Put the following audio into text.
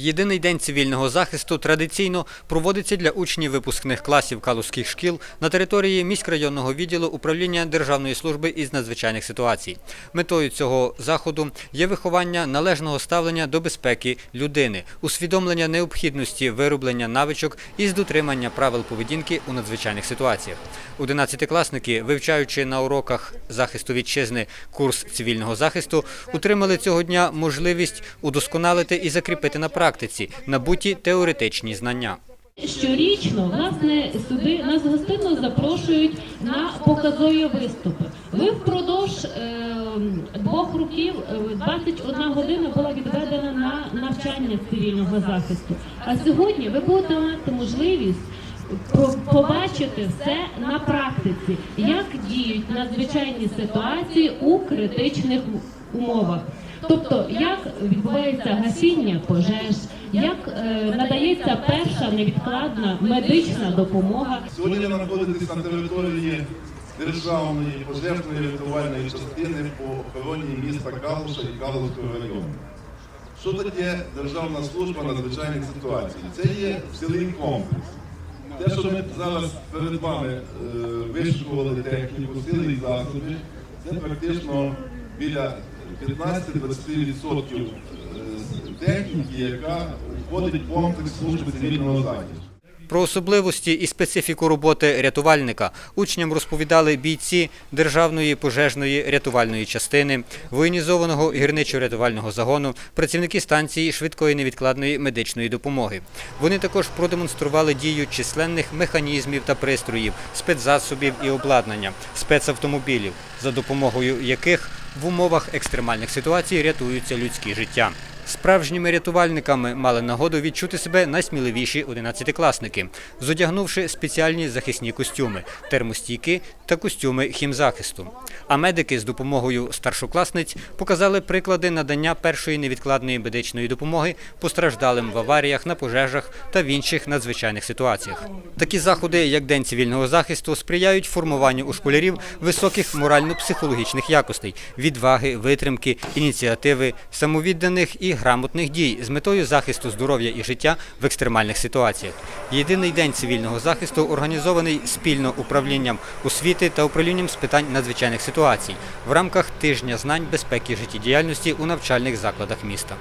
Єдиний день цивільного захисту традиційно проводиться для учнів випускних класів калузьких шкіл на території міськрайонного відділу управління Державної служби із надзвичайних ситуацій. Метою цього заходу є виховання належного ставлення до безпеки людини, усвідомлення необхідності вироблення навичок із дотримання правил поведінки у надзвичайних ситуаціях. Одинадцятикласники, вивчаючи на уроках захисту вітчизни курс цивільного захисту, отримали цього дня можливість удосконалити і закріпити на практиці набуті теоретичні знання. Щорічно, власне, сюди нас гостинно запрошують на показові виступи. Ви впродовж е, двох років е, 21 година була відведена на навчання цивільного захисту. А сьогодні ви будете мати можливість по- побачити все на практиці, як діють надзвичайні ситуації у критичних умовах. Тобто, як відбувається гасіння пожеж, як е, надається перша невідкладна медична допомога. Сьогодні ви знаходитесь на території державної пожежної рятувальної частини по охороні міста Калуша і Калуського району. Що таке Державна служба надзвичайних ситуацій? Це є цілий комплекс. Те, що ми зараз перед вами е, вишукували техніку, сили і засоби, це практично біля 15-20% е, техніки, яка входить в комплекс служби цивільного захисту. Про особливості і специфіку роботи рятувальника учням розповідали бійці Державної пожежної рятувальної частини, воєнізованого гірничо-рятувального загону, працівники станції швидкої невідкладної медичної допомоги. Вони також продемонстрували дію численних механізмів та пристроїв, спецзасобів і обладнання, спецавтомобілів, за допомогою яких в умовах екстремальних ситуацій рятуються людські життя. Справжніми рятувальниками мали нагоду відчути себе найсміливіші одинадцятикласники, зодягнувши спеціальні захисні костюми, термостійки та костюми хімзахисту. А медики з допомогою старшокласниць показали приклади надання першої невідкладної медичної допомоги постраждалим в аваріях, на пожежах та в інших надзвичайних ситуаціях. Такі заходи, як День цивільного захисту, сприяють формуванню у школярів високих морально-психологічних якостей, відваги, витримки, ініціативи, самовідданих і грамотних дій з метою захисту здоров'я і життя в екстремальних ситуаціях. Єдиний день цивільного захисту організований спільно управлінням освіти та управлінням з питань надзвичайних ситуацій в рамках тижня знань безпеки життєдіяльності у навчальних закладах міста.